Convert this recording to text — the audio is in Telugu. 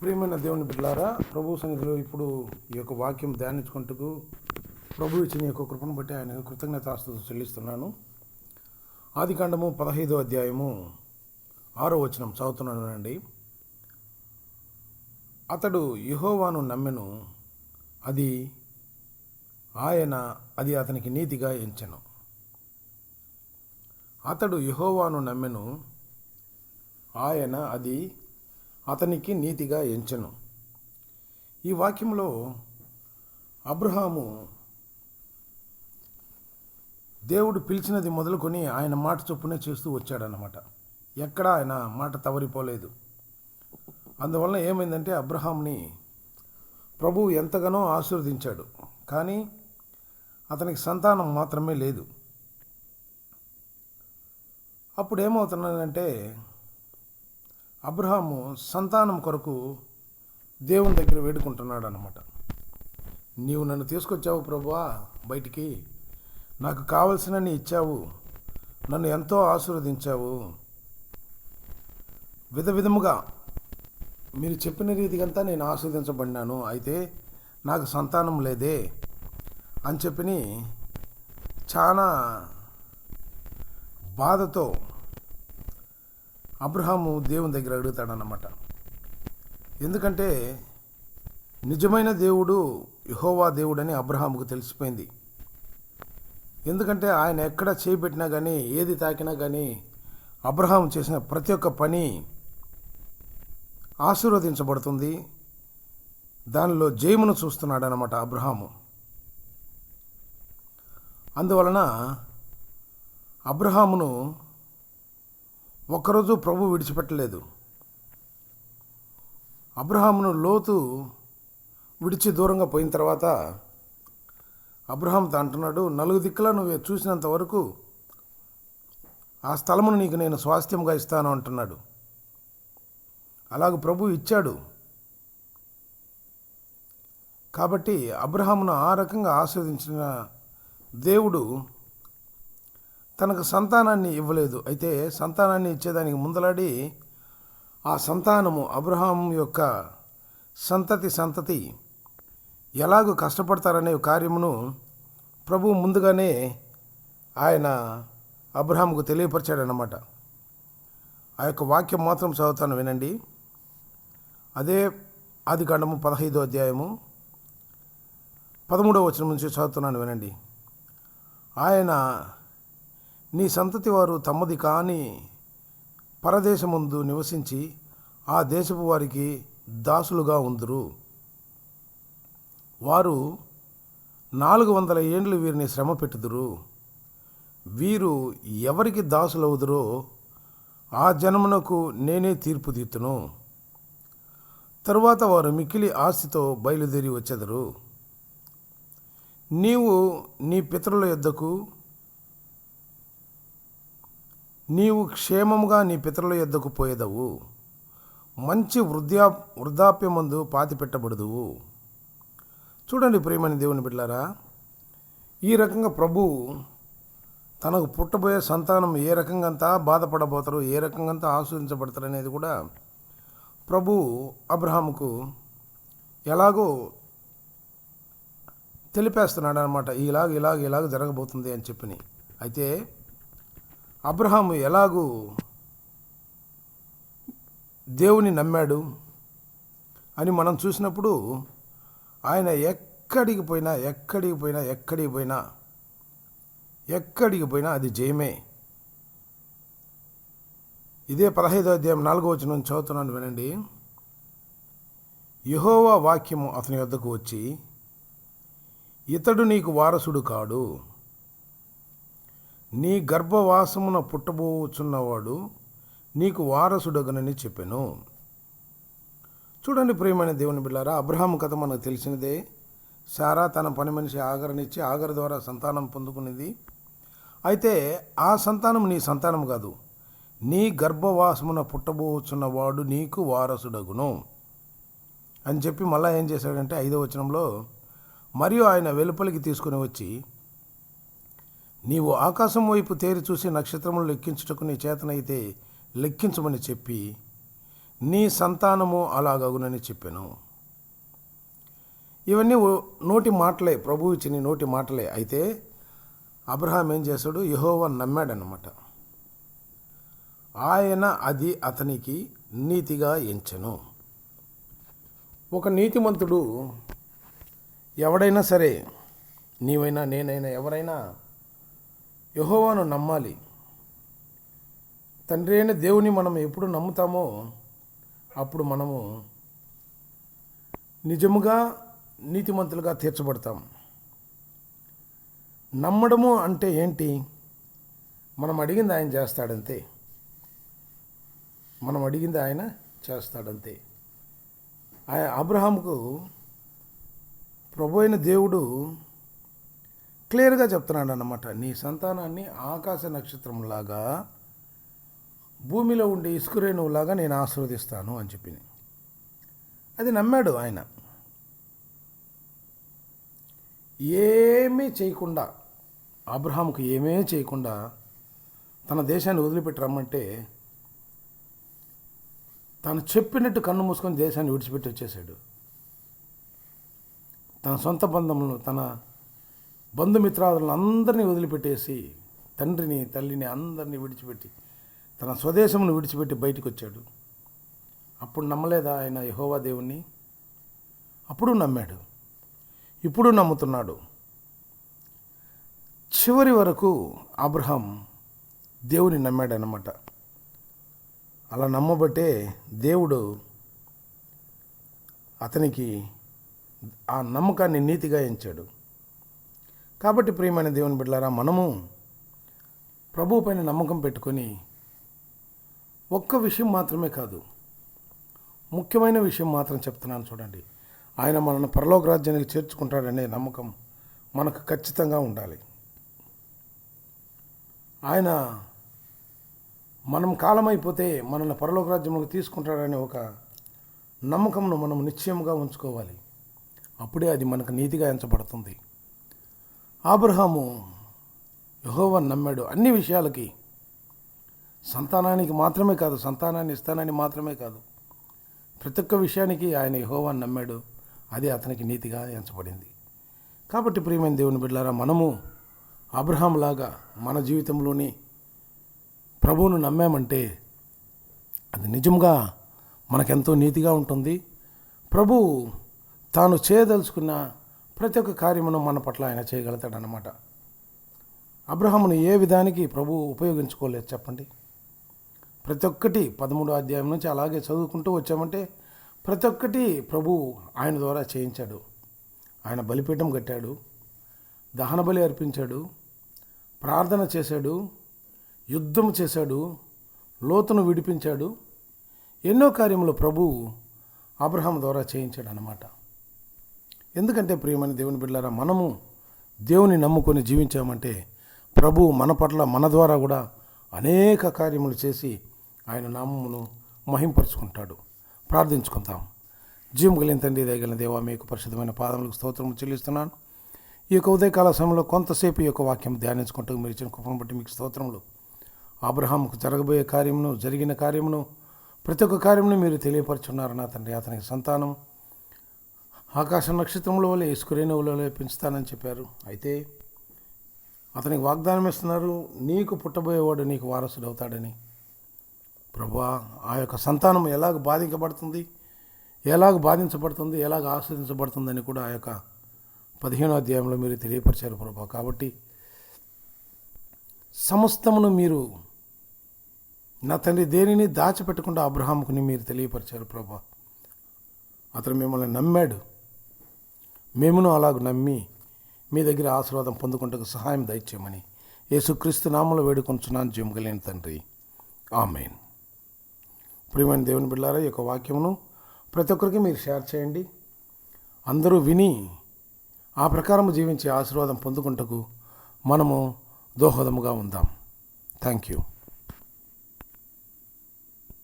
ప్రియమైన దేవుని బిడ్డలారా ప్రభు సన్నిధిలో ఇప్పుడు ఈ యొక్క వాక్యం ధ్యానించుకుంటూ ప్రభు ఇచ్చిన యొక్క కృపను బట్టి ఆయన కృతజ్ఞతాస్తులు చెల్లిస్తున్నాను. ఆది కాండము పదహైదో అధ్యాయము ఆరో వచనం చదువుతున్నాను అండి అతడు యెహోవాను నమ్మెను అది ఆయన అది అతనికి నీతిగా ఎంచెను. అతడు యెహోవాను నమ్మెను ఆయన అది అతనికి నీతిగా ఎంచను. ఈ వాక్యంలో అబ్రహాము దేవుడు పిలిచినది మొదలుకొని ఆయన మాట చొప్పునే చేస్తూ వచ్చాడనమాట ఎక్కడ ఆయన మాట తవరిపోలేదు అందువలన ఏమైందంటే అబ్రహాంని ప్రభు ఎంతగానో ఆశీర్వదించాడు. కానీ అతనికి సంతానం మాత్రమే లేదు. అప్పుడు ఏమవుతున్నదంటే అబ్రహాము సంతానం కొరకు దేవుని దగ్గర వేడుకుంటున్నాడు అనమాట నీవు నన్ను తీసుకొచ్చావు ప్రభువా బయటికి. నాకు కావలసినన్ని ఇచ్చావు. నన్ను ఎంతో ఆశీర్వదించావు. విధ విధముగా మీరు చెప్పిన రీతికంతా నేను ఆస్వాదించబడినాను అయితే నాకు సంతానం లేదే అని చెప్పి చాలా బాధతో అబ్రహాము దేవుని దగ్గర అడుగుతాడనమాట ఎందుకంటే నిజమైన దేవుడు యహోవా దేవుడని అబ్రహాముకు తెలిసిపోయింది. ఎందుకంటే ఆయన ఎక్కడ చేపెట్టినా కానీ ఏది తాకినా కానీ అబ్రహాం చేసిన ప్రతి ఒక్క పని ఆశీర్వదించబడుతుంది. దానిలో జయమును చూస్తున్నాడు అనమాట అబ్రహాము. అందువలన అబ్రహామును ఒక్కరోజు ప్రభు విడిచిపెట్టలేదు. అబ్రహామును లోతు విడిచి దూరంగా పోయిన తర్వాత అబ్రహాంతో అంటున్నాడు నలుగు దిక్కులా నువ్వు చూసినంత వరకు ఆ స్థలమును నీకు నేను స్వాస్థ్యంగా ఇస్తాను అంటున్నాడు. అలాగ ప్రభు ఇచ్చాడు. కాబట్టి అబ్రహామును ఆ రకంగా ఆస్వాదించిన దేవుడు తనకు సంతానాన్ని ఇవ్వలేదు. అయితే సంతానాన్ని ఇచ్చేదానికి ముందలాడి ఆ సంతానము అబ్రహాం యొక్క సంతతి సంతతి ఎలాగో కష్టపడతారనే కార్యమును ప్రభు ముందుగానే ఆయన అబ్రహాంకు తెలియపరిచాడనమాట ఆ యొక్క వాక్యం మాత్రం చదువుతాను వినండి. అదే ఆది కాండము పదహైదో అధ్యాయము పదమూడవ వచనం నుంచి చదువుతున్నాను వినండి. ఆయన నీ సంతతి వారు తమది కాని పరదేశముందు నివసించి ఆ దేశపు వారికి దాసులుగా ఉందురు. వారు నాలుగు వందల ఏండ్లు వీరిని శ్రమ పెట్టుదురు. వీరు ఎవరికి దాసులవుదురో ఆ జన్మనకు నేనే తీర్పు తీర్తును. తరువాత వారు మిక్కిలి ఆస్తితో బయలుదేరి వచ్చెదరు. నీవు నీ పితరుల యొద్దకు నీవు క్షేమముగా నీ పితరుల యొద్దకు పోయేదవు. మంచి వృద్ధ్యా వృద్ధాప్యమందు పాతి పెట్టబడదువు చూడండి ప్రేమని దేవుని బిడ్డారా ఈ రకంగా ప్రభు తనకు పుట్టబోయే సంతానం ఏ రకంగా అంతా బాధపడబోతారు ఏ రకంగా అంతా ఆస్వాదించబడతారు అనేది కూడా ప్రభు అబ్రహాముకు ఎలాగో తెలిపేస్తున్నాడు అనమాట ఇలాగ ఇలాగ ఇలాగ జరగబోతుంది అని చెప్పిని. అయితే అబ్రహాము ఎలాగూ దేవుని నమ్మాడు అని మనం చూసినప్పుడు ఆయన ఎక్కడికి పోయినా ఎక్కడికి పోయినా ఎక్కడికి పోయినా ఎక్కడికి పోయినా అది జయమే. ఇదే పదహైదో అధ్యాయం నాలుగో వచ్చిన చదువుతున్నాను వినండి. యహోవా వాక్యము అతని వద్దకు వచ్చి ఇతడు నీకు వారసుడు కాడు. నీ గర్భవాసమున పుట్టబోచున్నవాడు నీకు వారసుడగనని చెప్పాను. చూడండి ప్రియమైన దేవుని బిళ్ళారా అబ్రహాం కథ మనకు తెలిసినదే. సారా తన పని మనిషి ఆగరనిచ్చి ఆగర ద్వారా సంతానం పొందుకునేది. అయితే ఆ సంతానం నీ సంతానం కాదు నీ గర్భవాసమున పుట్టబోచున్నవాడు నీకు వారసుడగును. అని చెప్పి మళ్ళీ ఏం చేశాడంటే ఐదో వచనంలో మరియు ఆయన వెలుపలికి తీసుకుని వచ్చి నీవు ఆకాశం వైపు తేరి చూసి నక్షత్రములు లెక్కించుటకు నీ చేతనైతే లెక్కించమని చెప్పి నీ సంతానము అలాగగునని చెప్పాను. ఇవన్నీ ఓ- నోటి మాటలే ప్రభువు ఇచ్చిన నోటి మాటలే. అయితే అబ్రహాం ఏం చేశాడు? యహోవా నమ్మాడనమాట ఆయన అది అతనికి నీతిగా ఎంచెను. ఒక నీతిమంతుడు ఎవడైనా సరే నీవైనా నేనైనా ఎవరైనా యహోవాను నమ్మాలి. తండ్రి అయిన దేవుని మనం ఎప్పుడు నమ్ముతామో అప్పుడు మనము నిజముగా నీతిమంతులుగా తీర్చబడతాం. నమ్మడము అంటే ఏంటి? మనం అడిగింది ఆయన చేస్తాడంతే. మనం అడిగింది ఆయన చేస్తాడంతే. ఆయన అబ్రహాంకు ప్రభు అయిన దేవుడు క్లియర్గా చెప్తున్నాడు అనమాట నీ సంతానాన్ని ఆకాశ నక్షత్రంలాగా భూమిలో ఉండే ఇసుకురేణువులాగా నేను ఆశీర్వదిస్తాను అని చెప్పింది. అది నమ్మాడు ఆయన. ఏమీ చేయకుండా అబ్రహాంకు ఏమీ చేయకుండా తన దేశాన్ని వదిలిపెట్టి రమ్మంటే తను చెప్పినట్టు కన్ను మూసుకొని దేశాన్ని విడిచిపెట్టి వచ్చేసాడు తన సొంత బంధములను తన బంధుమిత్రాదులను అందరినీ వదిలిపెట్టేసి తండ్రిని తల్లిని అందరినీ విడిచిపెట్టి తన స్వదేశమును విడిచిపెట్టి బయటకు వచ్చాడు అప్పుడు నమ్మలేదా ఆయన యహోవా దేవుణ్ణి? అప్పుడు నమ్మాడు. ఇప్పుడు నమ్ముతున్నాడు. చివరి వరకు అబ్రహం దేవుని నమ్మాడనమాట అలా నమ్మబట్టే దేవుడు అతనికి ఆ నమ్మకాన్ని నీతిగా ఎంచాడు. కాబట్టి ప్రియమైన దేవుని బిడ్డలారా మనము ప్రభు పైన నమ్మకం పెట్టుకొని ఒక్క విషయం మాత్రమే కాదు ముఖ్యమైన విషయం మాత్రం చెప్తున్నాను చూడండి. ఆయన మనల్ని పరలోక రాజ్యానికి చేర్చుకుంటాడనే నమ్మకం మనకు ఖచ్చితంగా ఉండాలి. ఆయన మనం కాలమైపోతే మనల్ని పరలోక రాజ్యంలోకి తీసుకుంటాడనే ఒక నమ్మకంను మనం నిశ్చయంగా ఉంచుకోవాలి. అప్పుడే అది మనకు నీతిగా ఎంచబడుతుంది. ఆబ్రహాము యహోవన్ నమ్మాడు. అన్ని విషయాలకి సంతానానికి మాత్రమే కాదు సంతానాన్ని ఇస్తానని మాత్రమే కాదు. ప్రతి ఒక్క విషయానికి ఆయన యహోవాన్ నమ్మాడు. అది అతనికి నీతిగా ఎంచబడింది. కాబట్టి ప్రియమైన దేవుని బిడ్డారా మనము అబ్రహాం లాగా మన జీవితంలోని ప్రభువును నమ్మామంటే అది నిజంగా మనకెంతో నీతిగా ఉంటుంది. ప్రభు తాను చేయదలుచుకున్న ప్రతి ఒక్క కార్యమును మన పట్ల ఆయన చేయగలుగుతాడనమాట అబ్రహామును ఏ విధానికి ప్రభు ఉపయోగించుకోలేదు చెప్పండి. ప్రతి ఒక్కటి పదమూడో అధ్యాయం నుంచి అలాగే చదువుకుంటూ వచ్చామంటే ప్రతి ఒక్కటి ప్రభు ఆయన ద్వారా చేయించాడు. ఆయన బలిపీఠం కట్టాడు దహన బలి అర్పించాడు ప్రార్థన చేశాడు యుద్ధం చేశాడు లోతును విడిపించాడు. ఎన్నో కార్యములు ప్రభు అబ్రహాం ద్వారా చేయించాడు అన్నమాట ఎందుకంటే ప్రియమైన దేవుని బిడ్డారా మనము దేవుని నమ్ముకొని జీవించామంటే ప్రభు మన పట్ల మన ద్వారా కూడా అనేక కార్యములు చేసి ఆయన నామమును మహింపరుచుకుంటాడు. ప్రార్థించుకుంటాం జీవం కలిగిన తండ్రి దయగలిగిన దేవా మీకు పరిశుద్ధమైన పాదములకు స్తోత్రము చెల్లిస్తున్నాను. ఈ యొక్క ఉదయకాల సమయంలో కొంతసేపు ఈ యొక్క వాక్యం ధ్యానించుకుంటూ మీరు ఇచ్చిన కృపను బట్టి మీకు స్తోత్రములు. అబ్రహాంకు జరగబోయే కార్యమును జరిగిన కార్యమును ప్రతి ఒక్క కార్యమును మీరు తెలియపరుచున్నారు నా తండ్రి అతనికి సంతానం ఆకాశ నక్షత్రంలో వలె ఇసుకురేణు వలె పెంచుతానని చెప్పారు. అయితే అతనికి వాగ్దానం ఇస్తున్నారు నీకు పుట్టబోయేవాడు నీకు వారసుడు అవుతాడని ప్రభా ఆ యొక్క సంతానం ఎలాగ బాధించబడుతుంది ఎలాగ బాధించబడుతుంది ఎలాగ ఆస్వాదించబడుతుందని కూడా ఆ యొక్క పదిహేనో అధ్యాయంలో మీరు తెలియపరిచారు ప్రభా. కాబట్టి సమస్తమును మీరు నా తండ్రి దేనిని దాచిపెట్టకుండా అబ్రహాముకుని మీరు తెలియపరిచారు ప్రభా. అతను మిమ్మల్ని నమ్మాడు. మేమును అలాగ నమ్మి మీ దగ్గర ఆశీర్వాదం పొందుకుంటకు సహాయం దయచేయమని యేసుక్రీస్తు నామంలో వేడుకొంచున్నాను జీవం తండ్రి. ఆమెన్. ప్రియమైన దేవుని బిళ్ళారా యొక్క వాక్యమును ప్రతి ఒక్కరికి మీరు షేర్ చేయండి. అందరూ విని ఆ ప్రకారం జీవించే ఆశీర్వాదం పొందుకుంటకు మనము దోహదముగా ఉందాం. Thank you